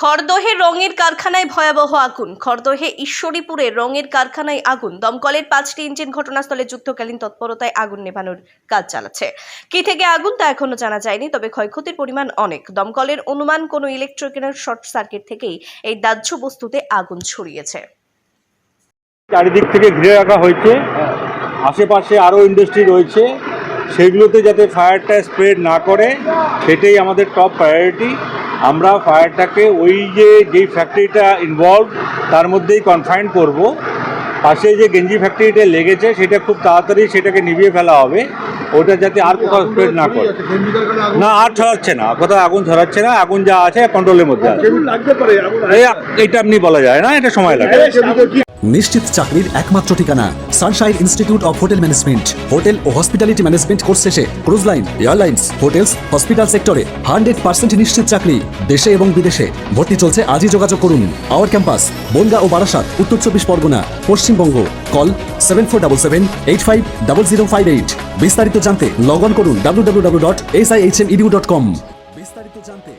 খড়দহে রঙের কারখানায় ভয়াবহ আগুন। খড়দহে ঈশ্বরীপুরে রঙের কারখানায় আগুন। দমকলের পাঁচটি ইঞ্জিন ঘটনাস্থলে যুদ্ধকালীন তৎপরতায় আগুন নেভানোর কাজ চালাচ্ছে। কি থেকে আগুন তা এখনও জানা যায়নি, তবে ক্ষয়ক্ষতির পরিমাণ অনেক। দমকলের অনুমান, কোনো ইলেকট্রিক্যাল শর্ট সার্কিট থেকেই এই দাহ্য বস্তুতে আগুন ছড়িয়েছে। চারিদিক থেকে ঘিরে রাখা হয়েছে। আশেপাশে আরও ইন্ডাস্ট্রি রয়েছে। সেগুলোতে যাতে ফায়ারটা স্প্রেড না করে, সেটাই আমাদের টপ প্রায়োরিটি আমরা ফায়ারটাকে ওই যে যেই ফ্যাক্টরিটা ইনভলভ তার মধ্যেই কনফাইন করব। পাশে যে গেঞ্জি ফ্যাক্টরিটা লেগেছে, সেটা খুব তাড়াতাড়ি সেটাকে নিভিয়ে ফেলা হবে। ওটা যাতে আর কোথাও স্প্রেড না করে। না, আর ছড়াচ্ছে না, কোথাও আগুন ছড়াচ্ছে না, আগুন যা আছে কন্ট্রোলের মধ্যে আছে। এইটা আপনি বলা যায় না, এটা সময় লাগে। নিশ্চিত চাকরির একমাত্র ঠিকানা Sunshine Institute of Hotel Management hotel O hospitality management course শেষে cruise line airlines hotels hospital সেক্টরে হান্ড্রেড পার্সেন্ট নিশ্চিত চাকরি, দেশে এবং বিদেশে। ভর্তি চলছে আজই যোগাযোগ করুন। Our campus Bangaon O Barasat, Uttar Chabbish Pargana Paschimbanga. Call seven four double seven eight five double zero five eight বিস্তারিত জানতে লগ অন করুন W W W dot S I H M edu dot com বিস্তারিত জানতে